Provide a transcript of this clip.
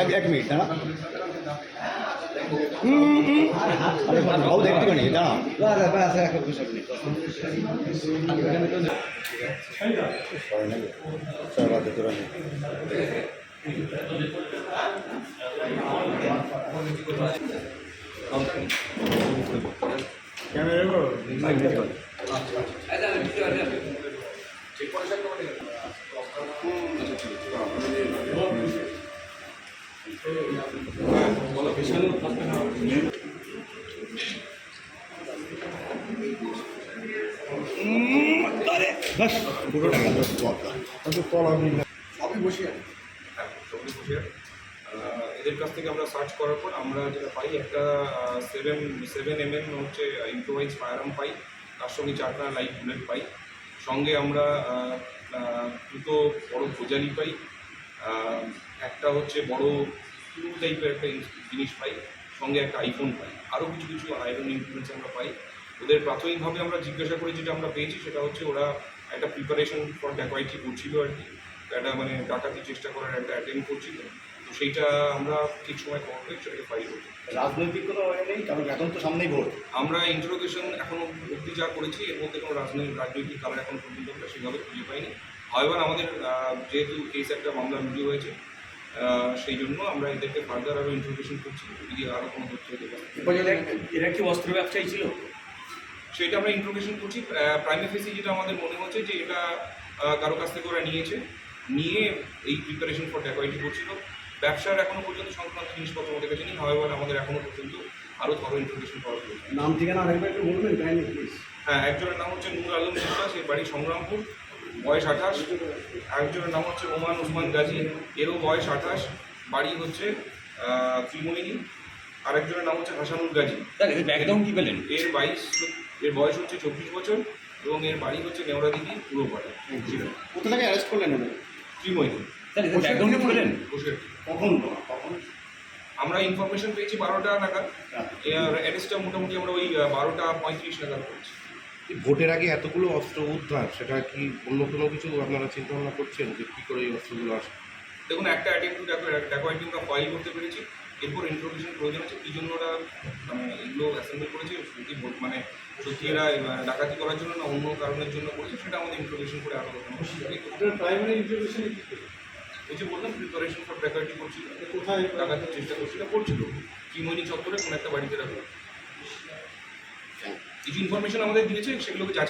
এক এক মিনিট দাঁড়া। আরে ভাও দেখতে পারি দাঁড়া। বাদ দে, তোরা নে। বাস পুরোটা গেল সবই বসিয়ে হ্যাঁ সবই বসিয়ে এদের কাছ থেকে আমরা সার্চ করার পর আমরা যেটা পাই একটা সেভেন সেভেন এম এম হচ্ছে ইম্প্রোভাইজ ফায়ারআর্ম পাই। তার সঙ্গে চারটা লাইট বুলেট পাই। সঙ্গে আমরা দুটো বড় ভোজালি পাই। একটা হচ্ছে বড় টুল টাইপের একটা জিনিস পাই। সঙ্গে একটা আইফোন পাই। আরও কিছু কিছু আয়রন ইনফ্লুয়েন্স আমরা পাই। ওদের প্রাথমিকভাবে আমরা জিজ্ঞাসা করে, যেটা আমরা পেয়েছি সেটা হচ্ছে ওরা একটা প্রিপারেশন ফর ড্যাকোয়াইটি করছিল আর কি। একটা মানে ডাকাতি চেষ্টা করার একটা অ্যাটেম্প করছিল। তো সেইটা আমরা ঠিক সময় খবর পেয়ে সেটাকে ফাইল রাজনৈতিক কোনো ওয়ে নেই কারণ এখন তো সামনেই ভোট। আমরা ইন্টারোগেশন এখনও অবধি যা করেছি এর মধ্যে কোনো রাজনৈতিক রাজনৈতিক কারণ এখন পর্যন্ত আমরা সেভাবে খুঁজে পাইনি। হাওয়েভার আমাদের যেহেতু কেস একটা মামলা রুজু হয়েছে সেই জন্য আমরা এদেরকে ফার্দার আরও ইন্টারোগেশন করছি যদি আরও কোনো তথ্য পারে এরা কি অস্ত্র ব্যবসায়ী ছিল? সেটা আমরা ইন্ট্রোগেশন করছি প্রাইমারি ফেসি যেটা আমাদের মনে হচ্ছে যে এটা কারও কাছ থেকে ওরা নিয়েছে। নিয়ে এই প্রিপারেশন ফর ড্যাকোয়াইটি করছিল। ব্যবসার এখনও পর্যন্ত সংক্রান্ত জিনিসপত্র আমাদের কাছে নেই। হাওয়েভার আমাদের এখনও পর্যন্ত আরও ধরো ইন্ট্রোগেশন করা প্রয়োজন। নাম ঠিকানা আরেকবার একটু বলবেন কাইন্ডলি প্লিজ হ্যাঁ একজনের নাম হচ্ছে নূর আলম বিশ্বাস এর বাড়ি সংগ্রামপুর বয়স আঠাশ। একজনের নাম হচ্ছে ওমান ওসমান গাজী এরও বয়স আঠাশ। বাড়ি হচ্ছে ত্রিমোহিনী আরেকজনের নাম হচ্ছে হাসানুল গাজী। ব্যাকগ্রাউন্ড কি পেলেন এর বাইশ এর বয়স হচ্ছে চব্বিশ বছর এবং এর বাড়ি হচ্ছে নেওড়াদিঘি পুরো পাড়া। কোথা থেকে অ্যারেস্ট করলেন ত্রিমোহিনী ব্যাকগ্রাউন্ড কখন কখন? আমরা ইনফরমেশন পেয়েছি বারোটা নাগাদ। এর অ্যারেস্টটা মোটামুটি আমরা ওই বারোটা পঁয়ত্রিশ নাগাদ করেছি ভোটের আগে এতগুলো অস্ত্র উদ্ধার সেটা কি অন্য কোনো কিছু আপনারা চিন্তা ভাবনা করছেন যে কী করে এই অস্ত্রগুলো আসে দেখুন একটা অ্যাটেম্প আমরা ফাইল করতে পেরেছি। এরপর ইন্ট্রোডিউশন প্রয়োজন আছে কী জন্য ওরা মানে এগুলো অ্যাসেম্বল করেছে সত্যি ভোট- মানে সত্যি এরা ডাকাতি করার জন্য না অন্য কারণের জন্য করেছে সেটা আমাদের ইন্ট্রোডিউশন করে আরও প্রাইমারি ইন্টারভিউশন ওই যে বললাম প্রিপারেশন ফর ড্যাকাইটি করছিল কোথায় ডাকাতির চেষ্টা করছিল করছিল? কিমনি চত্বরে কোনো একটা বাড়িতে রাখল? কিছু ইনফরমেশন আমাদের দিয়েছে সেগুলোকে যাচাই